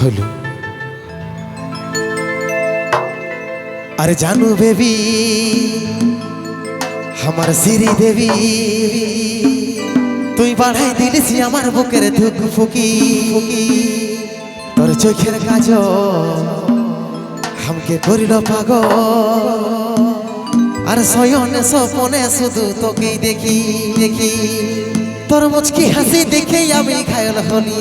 হলো। আরে জানু বেবি, আমার সিরি দেবী, তুই বাড়াই দিলিস আমার বুকের ধুক ফুকি। ফুকি তোর চোখের কাজ আমাকে করিল পাগ আর শয়নে স্বপনে শুধু তোকেই দেখি দেখি। তোর মুচকি হাসি দেখে আমি ঘায়ল হলি।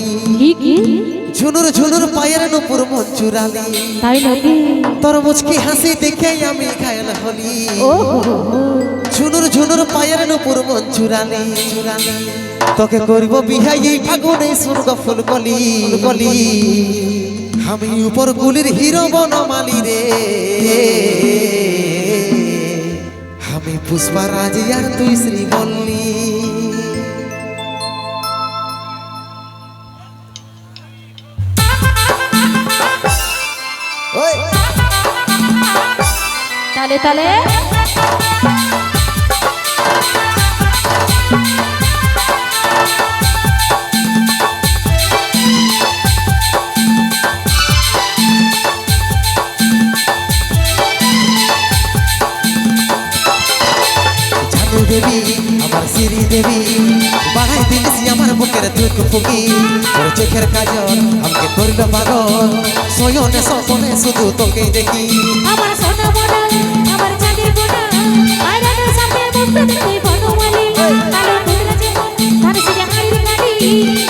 ঝুনুর ঝুনুর পায়ের নুপুর মন চুরালি তাই নাকি? তোর মুচকি হাসি দেখে আমি ঘায়ল হলি। ঝুনুর ঝুনুর পায়ের নুপুর মন চুরালি চুরালি তোকে করব বিহাই এই ফাগুনে স্বর্গ ফুল কলি কলি আমি উপর গুলির হিরো বনমালি রে। আমি পুষ্পা রাজি আর তুই শ্রী বললি তালে তালে। জানু দেবী আমার সিরি দেবী। বাড়াই দিলিস আমার বুকের দুঃখ ফুকি। তোর চোখের কাজল আমাকে করিল পাগল। সয়নে সপনে শুধু তোকে দেখি। আমার সোনা আমার চাঁদের গোনা আর সাথে মুক্ত দেখতে বনমালি। কালো টুকরা জীবন তার সিরে হাড়ির গাড়ি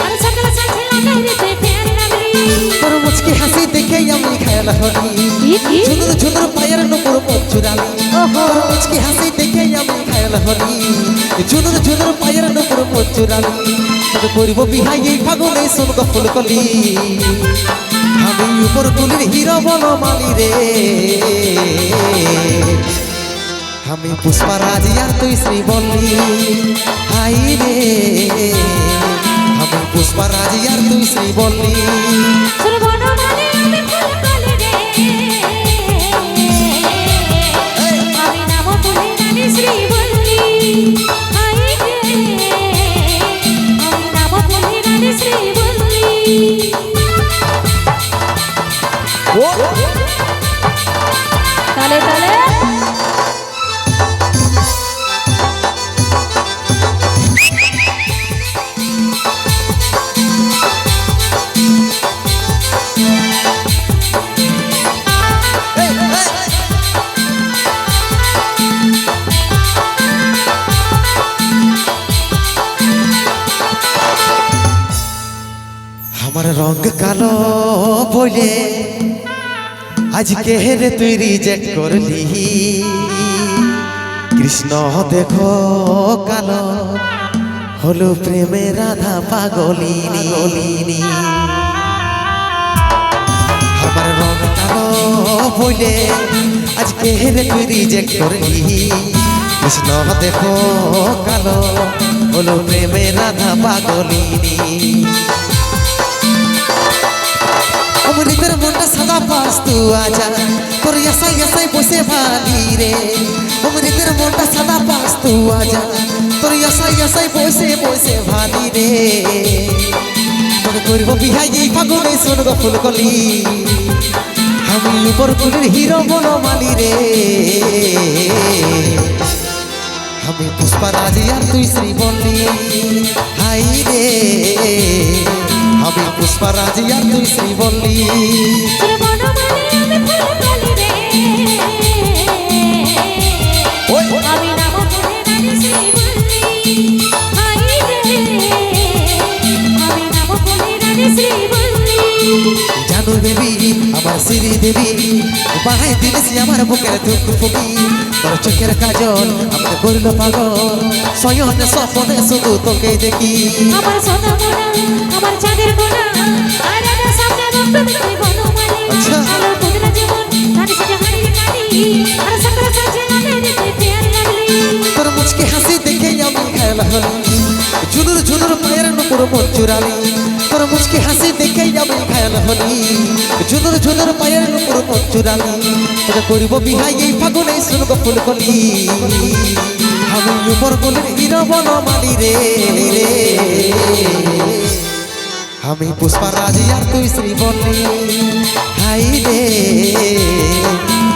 আর সকাল সাথে লাগাই রেতে ফের রাগলি তোর মুচকি হাসি দেখে আমি খেয়াল হলি ঝুনুর ঝুনুর পায়ের নুপুর চুরালি তোর মুচকি হাসি দেখে খেয়াল হলি। ঝুনুর ঝুনুর পায়ের নুপুর চুরালি তোকে করিব বিহাই ফাগুনে শুনক ফুল কলি। আমি উপর গুলির হিরো বনমালি রে। আমি পুষ্পা রাজি আর তুই শ্রী বললি হাই রে। আমি পুষ্পা রাজি আর তুই শ্রী বললি আমার রং কালো বলে আজকে রে তুই রিজেক্ট করলি। কৃষ্ণ, দেখো কালো, হলো প্রেমে রাধা পাগলিনী। গলিনী আমার রং কালো বলে আজকে রে তুই রিজেক্ট করলি। কৃষ্ণ, দেখো কালো, হলো প্রেমে রাধা পাগলিনী। অমৃতের মনটা সাদা পাস তু আজা তোর এসাই এসাই বসে ভালি রে। অমৃতের মনটা সাদা পাস তু আজা তোর এসাই এসাই বসে বসে ভালি রে। তোর করব বিহাই এই ফাগুনে শুনব ফুলকলি। আমি উপর কুলির হিরো বনমালি রে। আমি পুষ্পা রাজি আর তুই শ্রী বললি হাই রে। পুষ্পা রাজি আর তুই শ্রী বললি। জানু দেবী আমার শ্রী দেবী বাহাই দিলিস আমার বুকের দুঃখ ফুকি। তোর চোখের কাজল আমাকে করল পাগল। সয়নে স্বপনে শুধু তোকে দেখি। আমার সোনা আমার ঝুনুর ঝুনুর পায়ের নুপুর মন চুরালি তোর মুচকি হাসি দেখে আমি খেয়াল হলি। ঝুনুর ঝুনুর পায়ের নুপুর মন চুরালি তোকে করিব বিহাই এই ফাগুনে শুনব ফুল কলি আমি উপর গুলির হিরো বনমালি রে আমি পুষ্পারাজ আর তুই শ্রীবল্লী। হাই রে।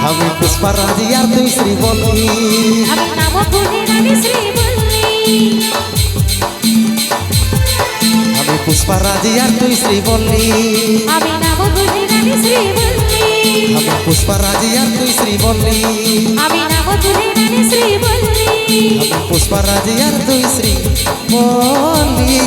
আমি পুষ্পারাজ আর তুই শ্রীবল্লী। আমি নাম আমি পুষ্পারাজ আর তুই শ্রীবল্লী। আমি নাম ভুলে রানী শ্রীবল্লী। আমি পুষ্পারাজ আর তুই শ্রীবল্লী। আমি নাম ভুলে রানী শ্রীবল্লী। আমি পুষ্পারাজ আর তুই শ্রীবল্লী।